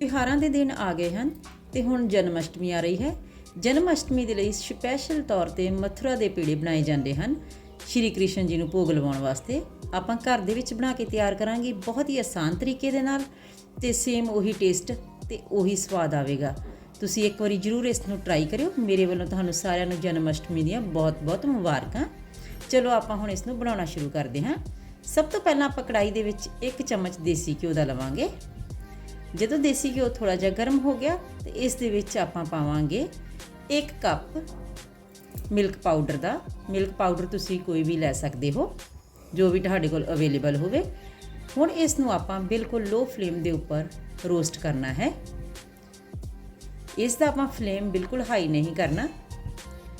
ਤਿਉਹਾਰਾਂ ਦੇ ਦਿਨ ਆ ਗਏ ਹਨ ਤੇ ਹੁਣ ਜਨਮ ਅਸ਼ਟਮੀ ਆ ਰਹੀ ਹੈ। ਜਨਮ ਅਸ਼ਟਮੀ ਦੇ ਲਈ ਸਪੈਸ਼ਲ ਤੌਰ ਤੇ ਮਥੁਰਾ ਦੇ ਪੇੜੇ ਬਣਾਏ ਜਾਂਦੇ ਹਨ। ਸ਼੍ਰੀ ਕ੍ਰਿਸ਼ਨ ਜੀ ਨੂੰ ਭੋਗ ਲਵਾਉਣ ਵਾਸਤੇ ਆਪਾਂ ਘਰ ਦੇ ਵਿੱਚ ਬਣਾ ਕੇ ਤਿਆਰ ਕਰਾਂਗੇ ਬਹੁਤ ਹੀ ਆਸਾਨ ਤਰੀਕੇ ਦੇ ਨਾਲ ਤੇ ਸੇਮ ਉਹੀ ਟੇਸਟ ਤੇ ਉਹੀ ਸਵਾਦ ਆਵੇਗਾ। ਤੁਸੀਂ ਇੱਕ ਵਾਰੀ ਜਰੂਰ ਇਸ ਨੂੰ ਟਰਾਈ ਕਰਿਓ। ਮੇਰੇ ਵੱਲੋਂ ਤੁਹਾਨੂੰ ਸਾਰਿਆਂ ਨੂੰ ਜਨਮ ਅਸ਼ਟਮੀ ਦੀਆਂ ਬਹੁਤ-ਬਹੁਤ ਮੁਬਾਰਕਾਂ। ਚਲੋ ਆਪਾਂ ਹੁਣ ਇਸ ਨੂੰ ਬਣਾਉਣਾ ਸ਼ੁਰੂ ਕਰਦੇ ਹਾਂ। ਸਭ ਤੋਂ ਪਹਿਲਾਂ ਆਪਾਂ ਕੜਾਈ ਦੇ ਵਿੱਚ 1 ਚਮਚ ਦੇਸੀ ਘਿਓ ਦਾ ਲਵਾਂਗੇ। ਜਦੋਂ ਦੇਸੀ ਘਿਓ ਥੋੜਾ ਜਿਹਾ ਗਰਮ ਹੋ ਗਿਆ, ਤੇ ਇਸ ਦੇ ਵਿੱਚ ਆਪਾਂ ਪਾਵਾਂਗੇ 1 ਕੱਪ ਮਿਲਕ ਪਾਊਡਰ ਦਾ। ਮਿਲਕ ਪਾਊਡਰ ਤੁਸੀਂ ਕੋਈ ਵੀ ਲੈ ਸਕਦੇ ਹੋ, ਜੋ ਵੀ ਤੁਹਾਡੇ ਕੋਲ ਅਵੇਲੇਬਲ ਹੋਵੇ। ਹੁਣ ਇਸ ਨੂੰ ਆਪਾਂ ਬਿਲਕੁਲ ਲੋ ਫਲੇਮ ਦੇ ਉੱਪਰ ਰੋਸਟ ਕਰਨਾ ਹੈ। ਇਸ ਦਾ ਆਪਾਂ ਫਲੇਮ ਬਿਲਕੁਲ ਹਾਈ ਨਹੀਂ ਕਰਨਾ।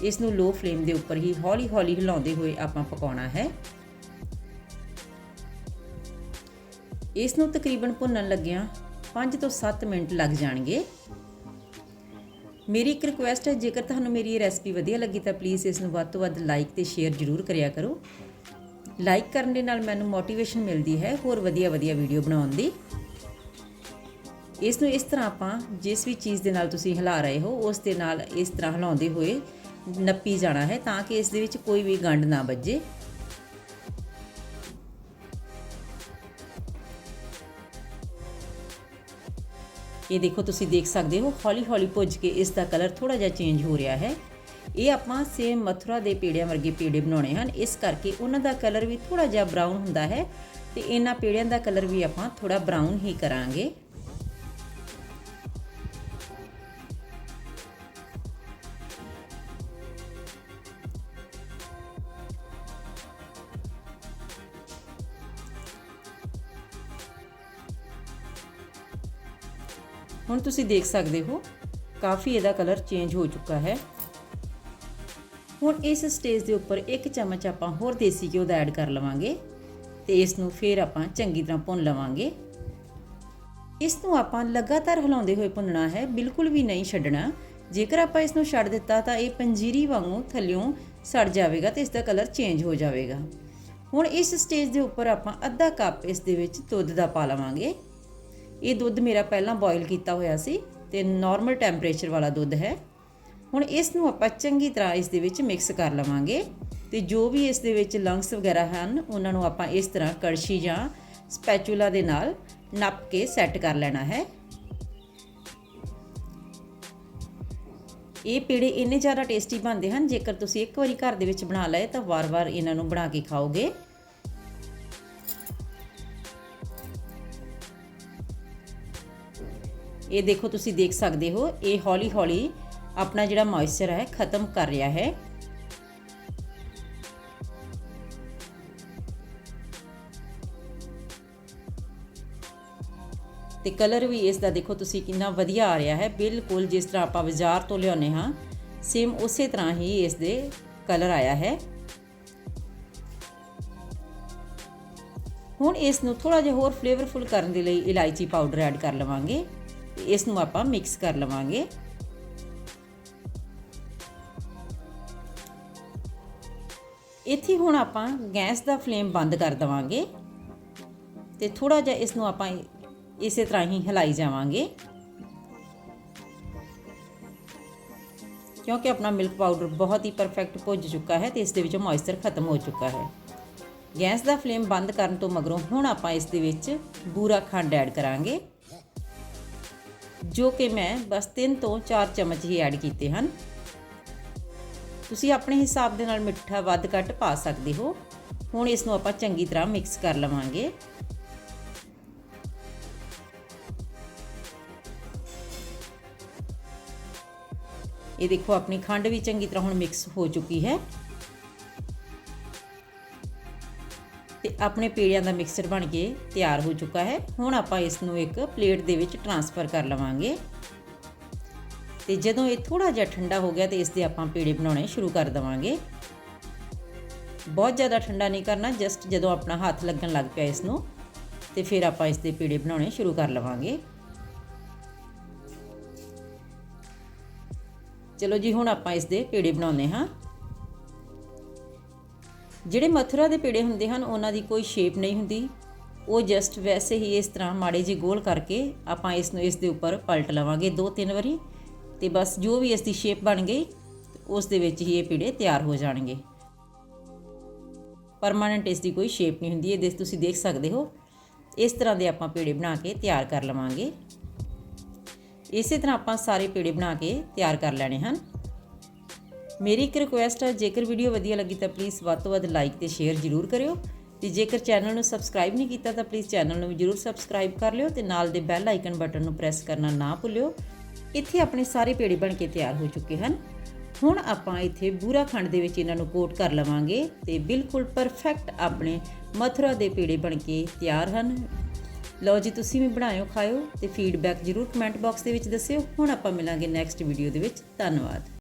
ਇਸ ਨੂੰ ਲੋ ਫਲੇਮ ਦੇ ਉੱਪਰ ਹੀ ਹੌਲੀ-ਹੌਲੀ ਹਿਲਾਉਂਦੇ ਹੋਏ ਆਪਾਂ ਪਕਾਉਣਾ ਹੈ। ਇਸ ਨੂੰ ਤਕਰੀਬਨ ਭੁੰਨਣ ਲੱਗਿਆਂ 5 ਤੋਂ 7 ਮਿੰਟ ਲੱਗ ਜਾਣਗੇ। ਮੇਰੀ ਇੱਕ ਰਿਕੁਐਸਟ ਹੈ, ਜੇਕਰ ਤੁਹਾਨੂੰ ਮੇਰੀ ਇਹ ਰੈਸਪੀ ਵਧੀਆ ਲੱਗੀ ਤਾਂ ਪਲੀਜ਼ ਇਸ ਨੂੰ ਵੱਧ ਤੋਂ ਵੱਧ ਲਾਈਕ ਤੇ ਸ਼ੇਅਰ ਜ਼ਰੂਰ ਕਰਿਆ ਕਰੋ। ਲਾਈਕ ਕਰਨ ਦੇ ਨਾਲ ਮੈਨੂੰ ਮੋਟੀਵੇਸ਼ਨ ਮਿਲਦੀ ਹੈ ਹੋਰ ਵਧੀਆ ਵਧੀਆ ਵੀਡੀਓ ਬਣਾਉਣ ਦੀ। ਇਸ ਨੂੰ ਇਸ ਤਰ੍ਹਾਂ ਆਪਾਂ ਜਿਸ ਵੀ ਚੀਜ਼ ਦੇ ਨਾਲ ਤੁਸੀਂ ਹਿਲਾ ਰਹੇ ਹੋ, ਉਸ ਦੇ ਨਾਲ ਇਸ ਤਰ੍ਹਾਂ ਹਿਲਾਉਂਦੇ ਹੋਏ ਨੱਪੀ ਜਾਣਾ ਹੈ ਤਾਂ ਕਿ ਇਸ ਦੇ ਵਿੱਚ ਕੋਈ ਵੀ ਗੰਢ ਨਾ ਵੱਜੇ। ਇਹ ਦੇਖੋ ਤੁਸੀਂ ਦੇਖ ਸਕਦੇ ਹੋ ਹੌਲੀ ਹੌਲੀ ਭੁੱਜ ਕੇ ਇਸ ਦਾ ਕਲਰ ਥੋੜਾ ਜਿਹਾ ਚੇਂਜ ਹੋ ਰਿਹਾ ਹੈ। ਇਹ ਆਪਾਂ ਸੇਮ ਮਥੁਰਾ ਦੇ ਪੇੜਿਆਂ ਵਰਗੇ ਪੇੜੇ ਬਣਾਉਣੇ ਹਨ। ਇਸ ਕਰਕੇ ਉਹਨਾਂ ਦਾ ਕਲਰ ਵੀ ਥੋੜਾ ਜਿਹਾ ਬਰਾਊਨ ਹੁੰਦਾ ਹੈ ਤੇ ਇਹਨਾਂ ਪੇੜਿਆਂ ਦਾ ਕਲਰ ਵੀ ਆਪਾਂ ਥੋੜਾ ਬਰਾਊਨ ਹੀ ਕਰਾਂਗੇ। ਹੁਣ ਤੁਸੀਂ ਦੇਖ ਸਕਦੇ ਹੋ, ਕਾਫੀ ਇਹਦਾ ਕਲਰ ਚੇਂਜ ਹੋ ਚੁੱਕਾ ਹੈ। ਹੁਣ ਇਸ ਸਟੇਜ ਦੇ ਉੱਪਰ ਇੱਕ ਚਮਚ ਆਪਾਂ ਹੋਰ ਦੇਸੀ ਘਿਓ ਦਾ ਐਡ ਕਰ ਲਵਾਂਗੇ ਤੇ ਇਸ ਨੂੰ ਫੇਰ ਆਪਾਂ ਚੰਗੀ ਤਰ੍ਹਾਂ ਭੁੰਨ ਲਵਾਂਗੇ। ਇਸ ਨੂੰ ਆਪਾਂ ਲਗਾਤਾਰ ਹਿਲਾਉਂਦੇ ਹੋਏ ਭੁੰਨਣਾ ਹੈ, ਬਿਲਕੁਲ ਵੀ ਨਹੀਂ ਛੱਡਣਾ। ਜੇਕਰ ਆਪਾਂ ਇਸ ਨੂੰ ਛੱਡ ਦਿੱਤਾ ਤਾਂ ਇਹ ਪੰਜੀਰੀ ਵਾਂਗੂ ਥੱਲਿਓਂ ਸੜ ਜਾਵੇਗਾ ਤੇ ਇਸ ਦਾ ਕਲਰ ਚੇਂਜ ਹੋ ਜਾਵੇਗਾ। ਹੁਣ ਇਸ ਸਟੇਜ ਦੇ ਉੱਪਰ ਆਪਾਂ ਅੱਧਾ ਕੱਪ ਇਸ ਦੇ ਵਿੱਚ ਦੁੱਧ ਦਾ ਪਾ ਲਵਾਂਗੇ। ਇਹ ਦੁੱਧ ਮੇਰਾ ਪਹਿਲਾਂ ਬੋਇਲ ਕੀਤਾ ਹੋਇਆ ਸੀ ਤੇ ਨਾਰਮਲ ਟੈਂਪਰੇਚਰ ਵਾਲਾ ਦੁੱਧ ਹੈ। ਹੁਣ ਇਸ ਨੂੰ ਆਪਾਂ ਚੰਗੀ ਤਰ੍ਹਾਂ ਇਸ ਦੇ ਵਿੱਚ ਮਿਕਸ ਕਰ ਲਵਾਂਗੇ ਤੇ ਜੋ ਵੀ ਇਸ ਦੇ ਵਿੱਚ ਲੰਗਸ ਵਗੈਰਾ ਹਨ, ਉਹਨਾਂ ਨੂੰ ਆਪਾਂ ਇਸ ਤਰ੍ਹਾਂ ਕੜਛੀ ਜਾਂ ਸਪੈਚੂਲਾ ਦੇ ਨਾਲ ਨੱਪ ਕੇ ਸੈੱਟ ਕਰ ਲੈਣਾ ਹੈ। ਇਹ ਪੇੜੇ ਇੰਨੇ ਜ਼ਿਆਦਾ ਟੇਸਟੀ ਬਣਦੇ ਹਨ, ਜੇਕਰ ਤੁਸੀਂ ਇੱਕ ਵਾਰੀ ਘਰ ਦੇ ਵਿੱਚ ਬਣਾ ਲਏ ਤਾਂ ਵਾਰ-ਵਾਰ ਇਹਨਾਂ ਨੂੰ ਬਣਾ ਕੇ ਖਾਓਗੇ। ਇਹ ਦੇਖੋ ਤੁਸੀਂ ਦੇਖ ਸਕਦੇ ਹੋ, ਇਹ ਹੌਲੀ-ਹੌਲੀ ਆਪਣਾ ਜਿਹੜਾ ਮੋਇਸਚਰ ਹੈ, ਖਤਮ ਕਰ ਰਿਹਾ ਹੈ। ਤੇ ਕਲਰ ਵੀ ਇਸ ਦਾ ਦੇਖੋ ਤੁਸੀਂ ਕਿੰਨਾ ਵਧੀਆ ਆ ਰਿਹਾ ਹੈ। ਬਿਲਕੁਲ ਜਿਸ ਤਰ੍ਹਾਂ ਆਪਾਂ ਬਾਜ਼ਾਰ ਤੋਂ ਲਿਆਉਨੇ ਹਾਂ ਸੇਮ ਉਸੇ ਤਰ੍ਹਾਂ ਹੀ ਇਸ ਦੇ ਕਲਰ ਆਇਆ ਹੈ। ਹੁਣ ਇਸ ਨੂੰ ਥੋੜਾ ਜਿਹਾ ਹੋਰ ਫਲੇਵਰਫੁਲ ਕਰਨ ਦੇ ਲਈ ਇਲਾਇਚੀ ਪਾਊਡਰ ਐਡ ਕਰ ਲਵਾਂਗੇ। ਇਸ ਨੂੰ ਆਪਾਂ ਮਿਕਸ ਕਰ ਲਵਾਂਗੇ। ਇੱਥੇ ਹੁਣ ਆਪਾਂ ਗੈਸ ਦਾ ਫਲੇਮ ਬੰਦ ਕਰ ਦਵਾਂਗੇ ਤੇ ਥੋੜਾ ਜਿਹਾ ਇਸ ਨੂੰ ਆਪਾਂ ਇਸੇ ਤਰ੍ਹਾਂ ਹੀ ਹਿਲਾਈ ਜਾਵਾਂਗੇ। ਕਿਉਂਕਿ ਆਪਣਾ ਮਿਲਕ ਪਾਊਡਰ ਬਹੁਤ ਹੀ ਪਰਫੈਕਟ ਭੁੱਜ ਚੁੱਕਾ ਹੈ ਤੇ ਇਸ ਦੇ ਵਿੱਚੋਂ ਮੋਇਸਚਰ ਖਤਮ ਹੋ ਚੁੱਕਾ ਹੈ। ਗੈਸ ਦਾ ਫਲੇਮ ਬੰਦ ਕਰਨ ਤੋਂ ਮਗਰੋਂ ਹੁਣ ਆਪਾਂ ਇਸ ਦੇ ਵਿੱਚ ਬੂਰਾ ਖੰਡ ਐਡ ਕਰਾਂਗੇ। ਜੋ ਕਿ ਮੈਂ ਬਸ 3 ਤੋਂ 4 ਚਮਚ ਹੀ ਐਡ ਕੀਤੇ ਹਨ। ਤੁਸੀਂ ਆਪਣੇ ਹਿਸਾਬ ਦੇ ਨਾਲ ਮਿੱਠਾ ਵੱਧ ਘੱਟ ਪਾ ਸਕਦੇ ਹੋ। ਹੁਣ ਇਸ ਨੂੰ ਆਪਾਂ ਚੰਗੀ ਤਰ੍ਹਾਂ ਮਿਕਸ ਕਰ ਲਵਾਂਗੇ। ਇਹ ਦੇਖੋ, ਆਪਣੀ ਖੰਡ ਵੀ ਚੰਗੀ ਤਰ੍ਹਾਂ ਹੁਣ ਮਿਕਸ ਹੋ ਚੁੱਕੀ ਹੈ। ਤੇ ਆਪਣੇ ਪੇੜਿਆਂ ਦਾ ਮਿਕਸਚਰ ਬਣ ਕੇ ਤਿਆਰ ਹੋ ਚੁੱਕਾ ਹੈ। ਹੁਣ ਆਪਾਂ ਇਸ ਨੂੰ ਇੱਕ ਪਲੇਟ ਦੇ ਵਿੱਚ ਟਰਾਂਸਫਰ ਕਰ ਲਵਾਂਗੇ। ਤੇ ਜਦੋਂ ਇਹ ਥੋੜਾ ਜਿਹਾ ਠੰਡਾ ਹੋ ਗਿਆ ਤੇ ਇਸ ਦੇ ਆਪਾਂ ਪੇੜੇ ਬਣਾਉਣੇ ਸ਼ੁਰੂ ਕਰ ਦਵਾਂਗੇ। ਬਹੁਤ ਜ਼ਿਆਦਾ ਠੰਡਾ ਨਹੀਂ ਕਰਨਾ ਜਸਟ ਜਦੋਂ ਆਪਣਾ ਹੱਥ ਲੱਗਣ ਲੱਗ ਪਿਆ ਇਸ ਨੂੰ ਤੇ ਫਿਰ ਆਪਾਂ ਇਸ ਦੇ ਪੇੜੇ ਬਣਾਉਣੇ ਸ਼ੁਰੂ ਕਰ ਲਵਾਂਗੇ। ਚਲੋ ਜੀ, ਹੁਣ ਆਪਾਂ ਇਸ ਦੇ ਪੇੜੇ ਬਣਾਉਂਦੇ ਹਾਂ। ਜਿਹੜੇ ਮਥੁਰਾ ਦੇ ਪੇੜੇ ਹੁੰਦੇ ਹਨ, ਉਹਨਾਂ ਦੀ ਕੋਈ ਸ਼ੇਪ ਨਹੀਂ ਹੁੰਦੀ। ਉਹ ਜਸਟ ਵੈਸੇ ਹੀ ਇਸ ਤਰ੍ਹਾਂ ਮਾੜੇ ਜਿਹੇ ਗੋਲ ਕਰਕੇ ਆਪਾਂ ਇਸ ਨੂੰ ਇਸ ਦੇ ਉੱਪਰ ਪਲਟ ਲਵਾਂਗੇ ਦੋ ਤਿੰਨ ਵਾਰੀ ਤੇ ਬਸ ਜੋ ਵੀ ਇਸ ਦੀ ਸ਼ੇਪ ਬਣ ਗਈ, ਉਸ ਦੇ ਵਿੱਚ ਹੀ ਇਹ ਪੇੜੇ ਤਿਆਰ ਹੋ ਜਾਣਗੇ। ਪਰਮਾਨੈਂਟ ਇਸ ਦੀ ਕੋਈ ਸ਼ੇਪ ਨਹੀਂ ਹੁੰਦੀ ਇਹ ਦੇਖ ਤੁਸੀਂ ਦੇਖ ਸਕਦੇ ਹੋ। ਇਸ ਤਰ੍ਹਾਂ ਦੇ ਆਪਾਂ ਪੇੜੇ ਬਣਾ ਕੇ ਤਿਆਰ ਕਰ ਲਵਾਂਗੇ। ਇਸੇ ਤਰ੍ਹਾਂ ਆਪਾਂ ਸਾਰੇ ਪੇੜੇ ਬਣਾ ਕੇ ਤਿਆਰ ਕਰ ਲੈਣੇ ਹਨ। ਮੇਰੀ ਇੱਕ ਰਿਕੁਐਸਟ ਹੈ ਜੇਕਰ ਵੀਡੀਓ ਵਧੀਆ ਲੱਗੀ ਤਾਂ ਪਲੀਜ਼ ਵੱਧ ਤੋਂ ਵੱਧ ਲਾਈਕ ਤੇ ਸ਼ੇਅਰ ਜ਼ਰੂਰ ਕਰਿਓ। ਤੇ ਜੇਕਰ ਚੈਨਲ ਨੂੰ ਸਬਸਕ੍ਰਾਈਬ ਨਹੀਂ ਕੀਤਾ ਤਾਂ ਪਲੀਜ਼ ਚੈਨਲ ਨੂੰ ਵੀ ਜ਼ਰੂਰ ਸਬਸਕ੍ਰਾਈਬ ਕਰ ਲਿਓ ਤੇ ਨਾਲ ਦੇ ਬੈਲ ਆਈਕਨ ਬਟਨ ਨੂੰ ਪ੍ਰੈਸ ਕਰਨਾ ਨਾ ਭੁੱਲਿਓ। ਇੱਥੇ ਆਪਣੇ ਸਾਰੇ ਪੇੜੇ ਬਣ ਕੇ ਤਿਆਰ ਹੋ ਚੁੱਕੇ ਹਨ। ਹੁਣ ਆਪਾਂ ਇੱਥੇ ਬੂਰਾ ਖੰਡ ਦੇ ਵਿੱਚ ਇਹਨਾਂ ਨੂੰ ਕੋਟ ਕਰ ਲਵਾਂਗੇ ਤੇ ਬਿਲਕੁਲ ਪਰਫੈਕਟ ਆਪਣੇ ਮਥੁਰਾ ਦੇ ਪੇੜੇ ਬਣ ਕੇ ਤਿਆਰ ਹਨ। ਲਓ ਜੀ, ਤੁਸੀਂ ਵੀ ਬਣਾਇਓ, ਖਾਇਓ ਤੇ ਫੀਡਬੈਕ ਜ਼ਰੂਰ ਕਮੈਂਟ ਬਾਕਸ ਦੇ ਵਿੱਚ ਦੱਸਿਓ। ਹੁਣ ਆਪਾਂ ਮਿਲਾਂਗੇ ਨੈਕਸਟ ਵੀਡੀਓ ਦੇ ਵਿੱਚ। ਧੰਨਵਾਦ।